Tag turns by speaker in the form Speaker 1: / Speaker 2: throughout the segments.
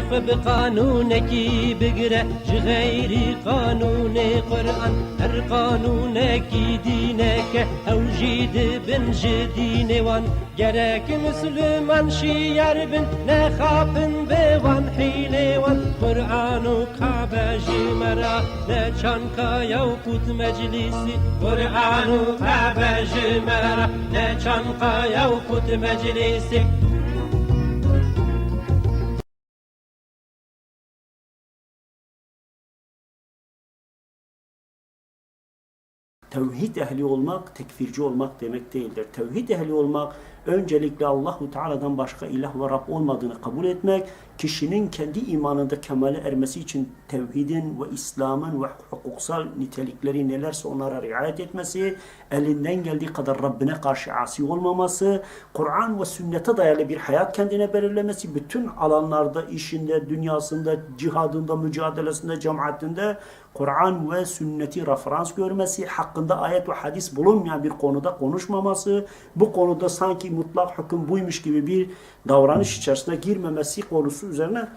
Speaker 1: خب قانونك بقرأ غير قانون قرآن هر قانونك دينك أو جيد بن جدين وان. جرك مسلمان شيار بن نخاف بوان حيل وان. قرآن وكعبة جمرا نشانكا يو كت مجلسي قرآن وكعبة جمرا نشانكا يو كت مجلسي
Speaker 2: Tevhid ehli olmak tekfirci olmak demek değildir. Tevhid ehli olmak öncelikle Allahu Teala'dan başka ilah ve Rab olmadığını kabul etmek, kişinin kendi imanında kemale ermesi için tevhidin ve İslam'ın ve hukuksal nitelikleri nelerse onlara riayet etmesi, elinden geldiği kadar Rabbine karşı asi olmaması, Kur'an ve sünnete dayalı bir hayat kendine belirlemesi, bütün alanlarda, işinde, dünyasında, cihadında, mücadelesinde, cemaatinde Kur'an ve sünneti referans görmesi, hakkında ayet ve hadis bulunmayan bir konuda konuşmaması, bu konuda sanki mutlak hüküm buymuş gibi bir davranış içerisine girmemesi konusu üzerine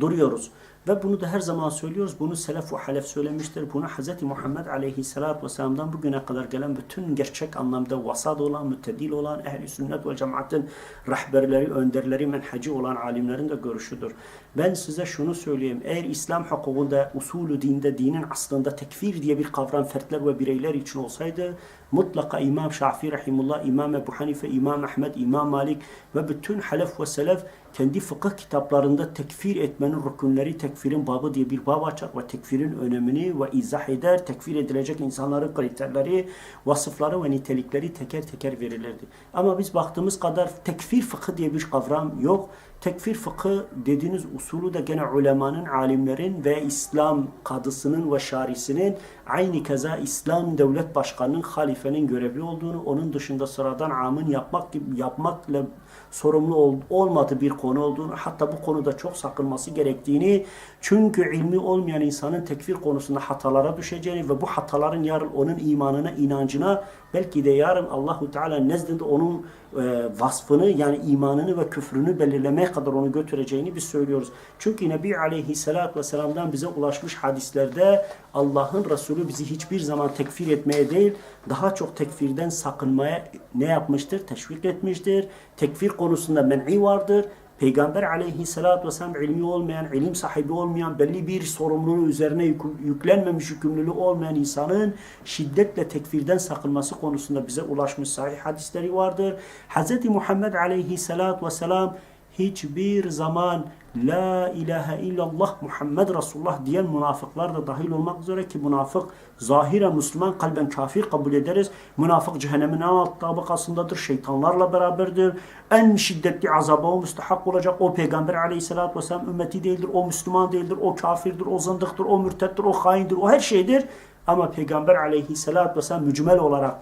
Speaker 2: duruyoruz. Ve bunu da her zaman söylüyoruz. Bunu selef ve halef söylemiştir. Bunu Hz. Muhammed Aleyhisselatü Vesselam'dan bugüne kadar gelen bütün gerçek anlamda vasat olan, müttedil olan, ehli sünnet ve cemaatin rehberleri, önderleri, menheci olan alimlerin de görüşüdür. Ben size şunu söyleyeyim. Eğer İslam hukukunda, usulü dinde, dinin aslında tekfir diye bir kavram fertler ve bireyler için olsaydı mutlaka İmam Şafii Rahimullah, İmam Ebu Hanife, İmam Ahmed, İmam Malik ve bütün halef ve selef kendi fıkıh kitaplarında tekfir etmenin rükünleri, tekfirin babı diye bir bab açar ve tekfirin önemini ve izah eder. Tekfir edilecek insanların kriterleri, vasıfları ve nitelikleri teker teker verilirdi. Ama biz baktığımız kadar tekfir fıkı diye bir kavram yok. Tekfir fıkı dediğiniz usulü de gene ulemanın, alimlerin ve İslam kadısının ve şarisinin aynı keza İslam devlet başkanının, halifenin görevli olduğunu, onun dışında sıradan amın yapmak gibi yapmakla sorumlu ol, olmadığı bir konu olduğunu, hatta bu konuda çok sakınması gerektiğini, çünkü ilmi olmayan insanın tekfir konusunda hatalara düşeceğini ve bu hataların yarın onun imanına, inancına, belki de yarın Allahu Teala nezdinde onun e, vasfını yani imanını ve küfrünü belirlemeye kadar onu götüreceğini biz söylüyoruz. Çünkü Nebi Aleyhisselatü Vesselam'dan bize ulaşmış hadislerde Allah'ın Resulü bizi hiçbir zaman tekfir etmeye değil, daha çok tekfirden sakınmaya ne yapmıştır? Teşvik etmiştir. Tekfir konusunda men'i vardır. Peygamber aleyhissalatü vesselam ilmi olmayan, ilim sahibi olmayan, belli bir sorumluluğu üzerine yük- yüklenmemiş yükümlülüğü olmayan insanın şiddetle tekfirden sakınması konusunda bize ulaşmış sahih hadisleri vardır. Hz. Muhammed aleyhissalatü vesselam hiçbir zaman La ilahe illallah Muhammed Resulullah diyen münafıklar da dahil olmak üzere ki münafık zahiren Müslüman kalben kafir kabul ederiz. Münafık cehennemin en alt tabakasındadır. Şeytanlarla beraberdir. En şiddetli azaba o müstahak olacak. O peygamber aleyhissalatü vesselam ümmeti değildir. O Müslüman değildir. O kafirdir. O zındıktır. O mürtettir. O haindir. O her şeydir. Ama peygamber aleyhissalatü vesselam mücmel olarak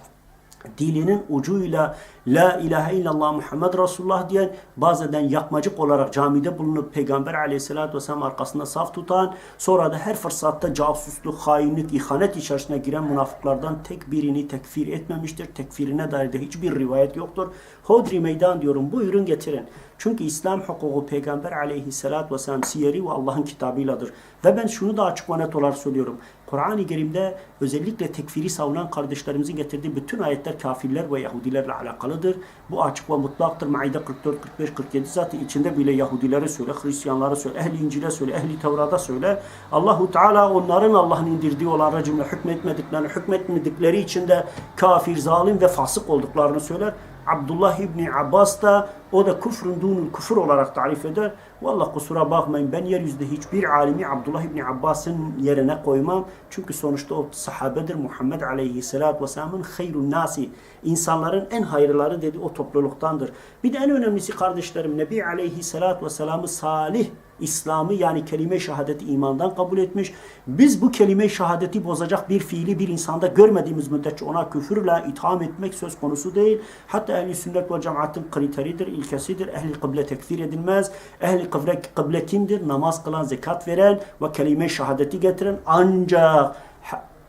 Speaker 2: dilinin ucuyla La ilahe illallah Muhammed Resulullah diyen bazen yapmacık olarak camide bulunup Peygamber aleyhissalatü vesselam arkasında saf tutan sonra da her fırsatta casusluk, hainlik, ihanet içerisine giren münafıklardan tek birini tekfir etmemiştir. Tekfirine dair de hiçbir rivayet yoktur. Hodri meydan diyorum buyurun getirin. Çünkü İslam hukuku Peygamber aleyhissalatü vesselam siyeri ve Allah'ın kitabıyladır. Ve ben şunu da açık ve net olarak söylüyorum. Kur'an-ı Kerim'de özellikle tekfiri savunan kardeşlerimizin getirdiği bütün ayetler kafirler ve Yahudilerle alakalıdır. Bu açık ve mutlaktır. Maide 44, 45, 47 zaten içinde bile Yahudileri söyle, Hristiyanları söyle, Ehli İncil'e söyle, Ehli Tevrat'a söyle. Allahu Teala onların Allah'ın indirdiği olan cümle hükmetmediklerini, hükmetmedikleri için de kafir, zalim ve fasık olduklarını söyler. Abdullah İbni Abbas da o da küfrün dunul küfür olarak tarif eder. Vallahi kusura bakmayın ben yeryüzünde hiçbir alimi Abdullah İbni Abbas'ın yerine koymam. Çünkü sonuçta o sahabedir. Muhammed Aleyhisselatü Vesselam'ın hayrun nasi. insanların en hayırları dedi o topluluktandır. Bir de en önemlisi kardeşlerim Nebi Aleyhisselatü Vesselam'ı salih İslam'ı yani kelime-i şehadeti imandan kabul etmiş. Biz bu kelime-i şehadeti bozacak bir fiili bir insanda görmediğimiz müddetçe ona küfürle itham etmek söz konusu değil. Hatta ehli sünnet ve cemaatin kriteridir, ilkesidir. Ehli kıble tekfir edilmez. Ehli kıble, kıble kimdir? Namaz kılan, zekat veren ve kelime-i şehadeti getiren ancak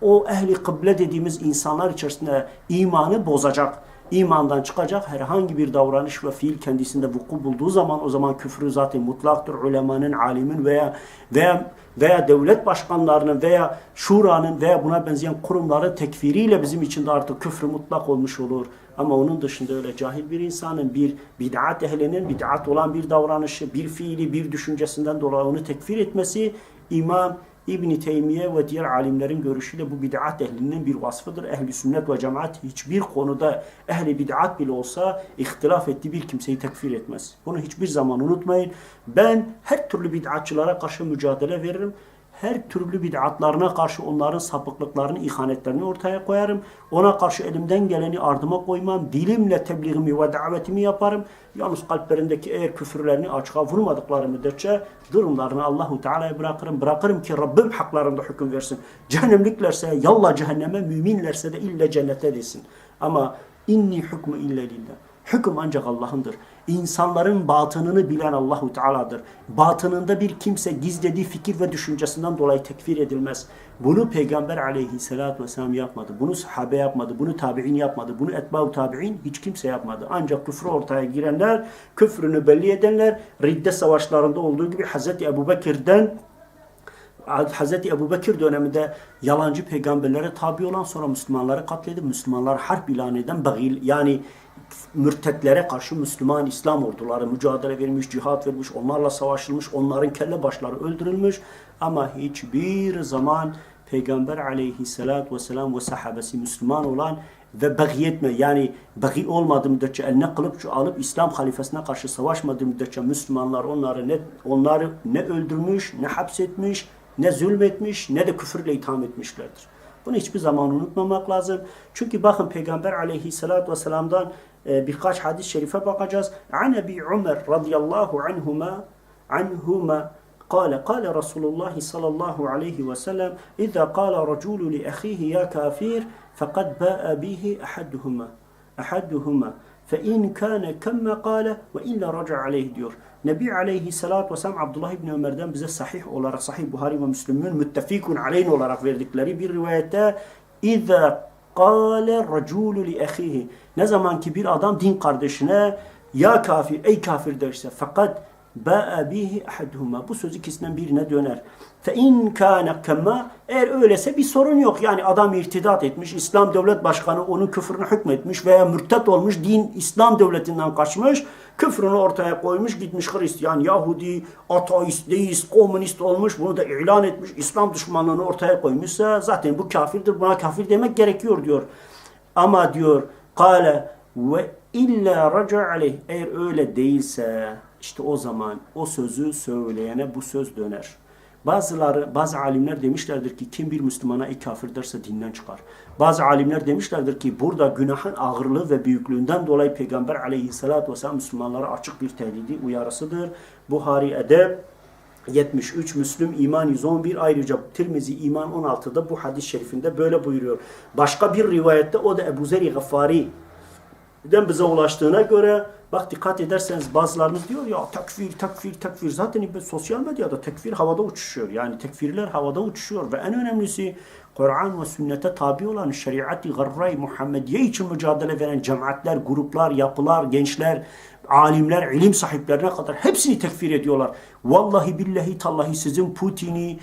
Speaker 2: o ehli kıble dediğimiz insanlar içerisinde imanı bozacak imandan çıkacak herhangi bir davranış ve fiil kendisinde vuku bulduğu zaman o zaman küfrü zaten mutlaktır. Ulemanın, alimin veya veya veya devlet başkanlarının veya şuranın veya buna benzeyen kurumların tekfiriyle bizim için de artık küfrü mutlak olmuş olur. Ama onun dışında öyle cahil bir insanın bir bid'at ehlinin bid'at olan bir davranışı, bir fiili, bir düşüncesinden dolayı onu tekfir etmesi İmam İbn Teymiye ve diğer alimlerin görüşüyle bu bid'at ehlinin bir vasfıdır. Ehli sünnet ve cemaat hiçbir konuda ehli bid'at bile olsa ihtilaf ettiği bir kimseyi tekfir etmez. Bunu hiçbir zaman unutmayın. Ben her türlü bid'atçılara karşı mücadele veririm. Her türlü bid'atlarına karşı onların sapıklıklarını, ihanetlerini ortaya koyarım. Ona karşı elimden geleni ardıma koymam. Dilimle tebliğimi ve davetimi yaparım. Yalnız kalplerindeki eğer küfürlerini açığa vurmadıkları müddetçe durumlarını Allahu Teala'ya bırakırım. Bırakırım ki Rabbim haklarında hüküm versin. Cehennemliklerse yallah cehenneme, müminlerse de ille cennete desin. Ama inni hükmü ille lillah. Hüküm ancak Allah'ındır. İnsanların batınını bilen Allahu Teala'dır. Batınında bir kimse gizlediği fikir ve düşüncesinden dolayı tekfir edilmez. Bunu Peygamber aleyhissalatü vesselam yapmadı. Bunu sahabe yapmadı. Bunu tabi'in yapmadı. Bunu etba'u tabi'in hiç kimse yapmadı. Ancak küfrü ortaya girenler, küfrünü belli edenler, ridde savaşlarında olduğu gibi Hz. Ebu Bekir'den Hz. Ebu Bekir döneminde yalancı peygamberlere tabi olan sonra Müslümanları katledip Müslümanlar harp ilan eden bagil yani mürtetlere karşı Müslüman İslam orduları mücadele vermiş, cihat vermiş, onlarla savaşılmış, onların kelle başları öldürülmüş ama hiçbir zaman Peygamber aleyhissalatü vesselam ve sahabesi Müslüman olan ve bagi etme yani bagi olmadığı müddetçe eline kılıç alıp İslam halifesine karşı savaşmadığı müddetçe Müslümanlar onları ne onları ne öldürmüş, ne hapsetmiş, ne zulmetmiş, ne de küfürle itham etmişlerdir. Bunu hiçbir zaman unutmamak lazım. Çünkü bakın Peygamber aleyhissalatü vesselam'dan e, birkaç hadis-i şerife bakacağız. An Ebi Ömer radıyallahu anhuma anhuma قال قال رسول الله صلى الله عليه وسلم إذا قال رجل لأخيه يا كافر فقد باء به أحدهما أحدهما Fe in kana kemme kâle ve illa raca aleyh diyor. Nebi aleyhissalatü vesselam Abdullah İbni Ömer'den bize sahih olarak, sahih Buhari ve Müslüm'ün müttefikun aleyhine olarak verdikleri bir rivayette İzâ kâle racûlü li ehihi. Ne zaman ki bir adam din kardeşine ya kafir, ey kafir derse fakat ba'a bihi ahaduhuma bu söz ikisinden birine döner. Fe in kana kema eğer öylese bir sorun yok. Yani adam irtidat etmiş, İslam devlet başkanı onun küfrünü hükmetmiş veya mürtet olmuş, din İslam devletinden kaçmış, küfrünü ortaya koymuş, gitmiş Hristiyan, Yahudi, ateist, deist, komünist olmuş, bunu da ilan etmiş, İslam düşmanlığını ortaya koymuşsa zaten bu kafirdir, buna kafir demek gerekiyor diyor. Ama diyor, kâle ve illa raca aleyh eğer öyle değilse işte o zaman o sözü söyleyene bu söz döner. Bazıları, bazı alimler demişlerdir ki kim bir Müslümana ey kafir derse dinden çıkar. Bazı alimler demişlerdir ki burada günahın ağırlığı ve büyüklüğünden dolayı Peygamber aleyhissalatü vesselam Müslümanlara açık bir tehdidi uyarısıdır. Buhari Edeb 73 Müslüm İman 111 ayrıca Tirmizi İman 16'da bu hadis-i şerifinde böyle buyuruyor. Başka bir rivayette o da Ebu Zer-i Gıffari den bize ulaştığına göre bak dikkat ederseniz bazılarımız diyor ya tekfir, tekfir, tekfir. Zaten sosyal medyada tekfir havada uçuşuyor. Yani tekfirler havada uçuşuyor ve en önemlisi Kur'an ve sünnete tabi olan şeriat-i garra Muhammediye için mücadele veren cemaatler, gruplar, yapılar, gençler, alimler, ilim sahiplerine kadar hepsini tekfir ediyorlar. Vallahi billahi tallahi sizin Putin'i,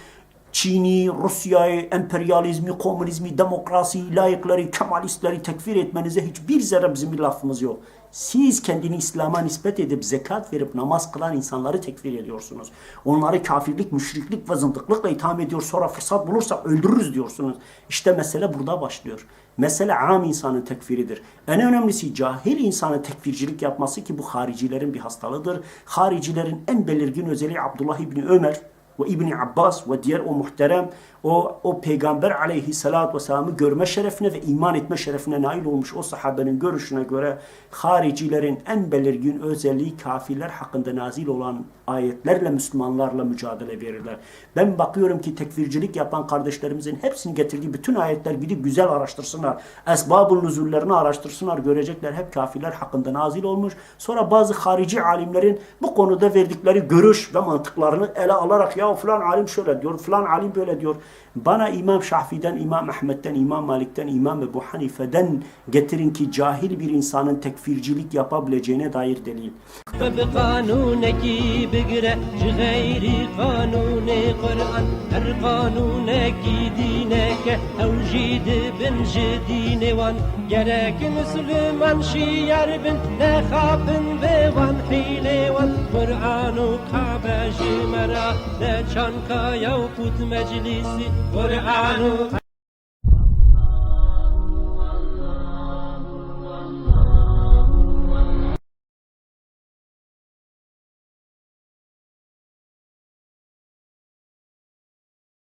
Speaker 2: Çin'i, Rusya'yı, emperyalizmi, komünizmi, demokrasiyi, layıkları, kemalistleri tekfir etmenize hiçbir zerre bizim bir lafımız yok. Siz kendini İslam'a nispet edip zekat verip namaz kılan insanları tekfir ediyorsunuz. Onları kafirlik, müşriklik ve zındıklıkla itham ediyor. Sonra fırsat bulursak öldürürüz diyorsunuz. İşte mesele burada başlıyor. Mesele am insanın tekfiridir. En önemlisi cahil insanın tekfircilik yapması ki bu haricilerin bir hastalığıdır. Haricilerin en belirgin özelliği Abdullah İbni Ömer ve İbni Abbas ve diğer o muhterem o, o peygamber aleyhissalatü vesselam'ı görme şerefine ve iman etme şerefine nail olmuş o sahabenin görüşüne göre haricilerin en belirgin özelliği kafirler hakkında nazil olan ayetlerle Müslümanlarla mücadele verirler. Ben bakıyorum ki tekfircilik yapan kardeşlerimizin hepsini getirdiği bütün ayetler gidip güzel araştırsınlar. Esbabul nüzullerini araştırsınlar. Görecekler hep kafirler hakkında nazil olmuş. Sonra bazı harici alimlerin bu konuda verdikleri görüş ve mantıklarını ele alarak ya ya falan alim şöyle diyor, falan alim böyle diyor. Bana İmam Şafii'den, İmam Ahmet'ten, İmam Malik'ten, İmam Ebu Hanife'den getirin ki cahil bir insanın tekfircilik yapabileceğine dair delil.
Speaker 1: Kur'an-ı Kabe jimera قانون قرآن هر قانونكي دينك أو جيد بن جدين وان جراك مسلمان شيار بن نخابن بوان حيلي وان قرآن كعبة